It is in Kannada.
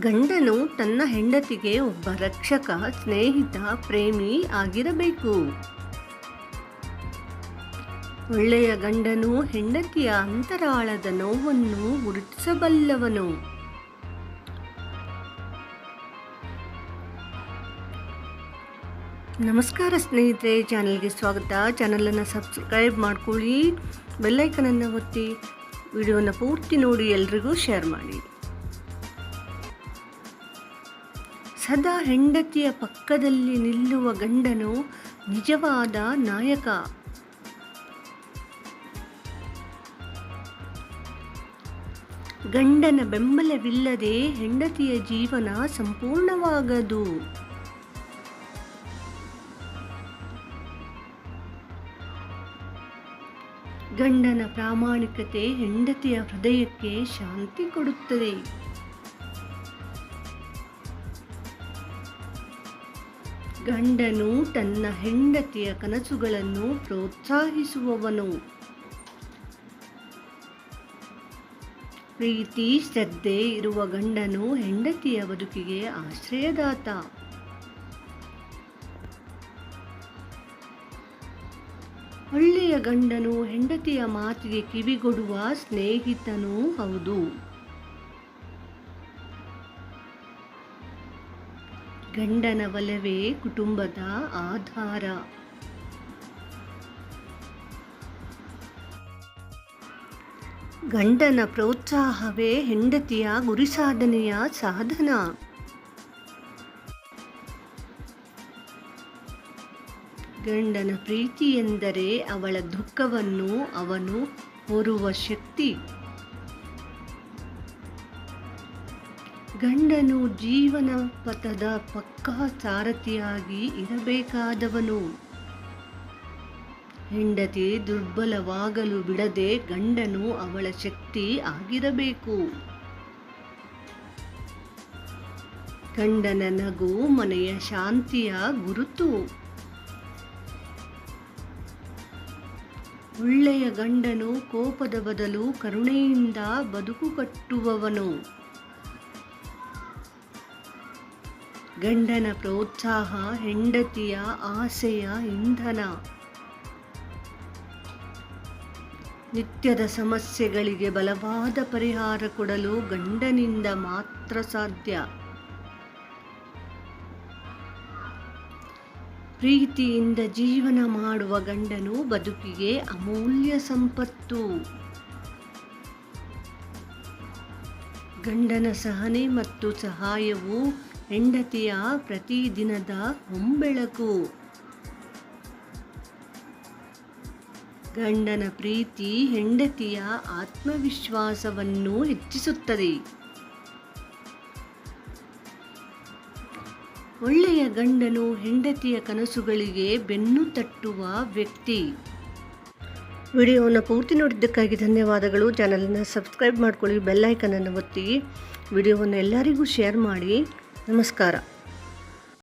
ಗಂಡನು ತನ್ನ ಹೆಂಡತಿಗೆ ಒಬ್ಬ ರಕ್ಷಕ, ಸ್ನೇಹಿತ, ಪ್ರೇಮಿ ಆಗಿರಬೇಕು. ಒಳ್ಳೆಯ ಗಂಡನು ಹೆಂಡತಿಯ ಅಂತರಾಳದ ನೋವನ್ನು ಗುರುತಿಸಬಲ್ಲವನು. ನಮಸ್ಕಾರ ಸ್ನೇಹಿತರೆ, ಚಾನಲ್ಗೆ ಸ್ವಾಗತ. ಚಾನಲನ್ನು ಸಬ್ಸ್ಕ್ರೈಬ್ ಮಾಡ್ಕೊಳ್ಳಿ ಬೆಲ್ಲೈಕನನ್ನು ಒತ್ತಿ, ವಿಡಿಯೋನ ಪೂರ್ತಿ ನೋಡಿ ಎಲ್ರಿಗೂ ಶೇರ್ ಮಾಡಿ. ಸದಾ ಹೆಂಡತಿಯ ಪಕ್ಕದಲ್ಲಿ ನಿಲ್ಲುವ ಗಂಡನು ನಿಜವಾದ ನಾಯಕ. ಗಂಡನ ಬೆಂಬಲವಿಲ್ಲದೆ ಹೆಂಡತಿಯ ಜೀವನ ಸಂಪೂರ್ಣವಾಗದು. ಗಂಡನ ಪ್ರಾಮಾಣಿಕತೆ ಹೆಂಡತಿಯ ಹೃದಯಕ್ಕೆ ಶಾಂತಿ ಕೊಡುತ್ತದೆ. ಗಂಡನು ತನ್ನ ಹೆಂಡತಿಯ ಕನಸುಗಳನ್ನು ಪ್ರೋತ್ಸಾಹಿಸುವವನು. ಪ್ರೀತಿ, ಶ್ರದ್ಧೆ ಇರುವ ಗಂಡನು ಹೆಂಡತಿಯ ಬದುಕಿಗೆ ಆಶ್ರಯದಾತ. ಒಳ್ಳೆಯ ಗಂಡನು ಹೆಂಡತಿಯ ಮಾತಿಗೆ ಕಿವಿಗೊಡುವ ಸ್ನೇಹಿತನೂ ಹೌದು. ಗಂಡನ ಒಲವೇ ಕುಟುಂಬದ ಆಧಾರ. ಗಂಡನ ಪ್ರೋತ್ಸಾಹವೇ ಹೆಂಡತಿಯ ಗುರಿ ಸಾಧನೆಯ ಸಾಧನ. ಗಂಡನ ಪ್ರೀತಿ ಎಂದರೆ ಅವಳ ದುಃಖವನ್ನು ಅವನು ಹೊರುವ ಶಕ್ತಿ. ಗಂಡನು ಜೀವನ ಪಥದ ಪಕ್ಕಾ ಸಾರಥಿಯಾಗಿ ಇರಬೇಕಾದವನು. ಹೆಂಡತಿ ದುರ್ಬಲವಾಗಲು ಬಿಡದೆ ಗಂಡನು ಅವಳ ಶಕ್ತಿ ಆಗಿರಬೇಕು. ಗಂಡನ ನಗು ಮನೆಯ ಶಾಂತಿಯ ಗುರುತು. ಒಳ್ಳೆಯ ಗಂಡನು ಕೋಪದ ಬದಲು ಕರುಣೆಯಿಂದ ಬದುಕು ಕಟ್ಟುವವನು. ಗಂಡನ ಪ್ರೋತ್ಸಾಹ, ಹೆಂಡತಿಯ ಆಸೆಯ ಇಂಧನ. ನಿತ್ಯದ ಸಮಸ್ಯೆಗಳಿಗೆ ಬಲವಾದ ಪರಿಹಾರ ಕೊಡಲು ಗಂಡನಿಂದ ಮಾತ್ರ ಸಾಧ್ಯ. ಪ್ರೀತಿಯಿಂದ ಜೀವನ ಮಾಡುವ ಗಂಡನು ಬದುಕಿಗೆ ಅಮೂಲ್ಯ ಸಂಪತ್ತು. ಗಂಡನ ಸಹನೆ ಮತ್ತು ಸಹಾಯವು ಹೆಂಡತಿಯ ಪ್ರತಿದಿನದ ಹೊಂಬೆಳಕು. ಗಂಡನ ಪ್ರೀತಿ ಹೆಂಡತಿಯ ಆತ್ಮವಿಶ್ವಾಸವನ್ನು ಹೆಚ್ಚಿಸುತ್ತದೆ. ಒಳ್ಳೆಯ ಗಂಡನು ಹೆಂಡತಿಯ ಕನಸುಗಳಿಗೆ ಬೆನ್ನು ತಟ್ಟುವ ವ್ಯಕ್ತಿ. ವಿಡಿಯೋವನ್ನು ಪೂರ್ತಿ ನೋಡಿದ್ದಕ್ಕಾಗಿ ಧನ್ಯವಾದಗಳು. ಚಾನಲನ್ನು ಸಬ್ಸ್ಕ್ರೈಬ್ ಮಾಡ್ಕೊಳ್ಳಿ ಬೆಲ್ಲೈಕನನ್ನು ಒತ್ತಿ. ವಿಡಿಯೋವನ್ನು ಎಲ್ಲರಿಗೂ ಶೇರ್ ಮಾಡಿ. ನಮಸ್ಕಾರ.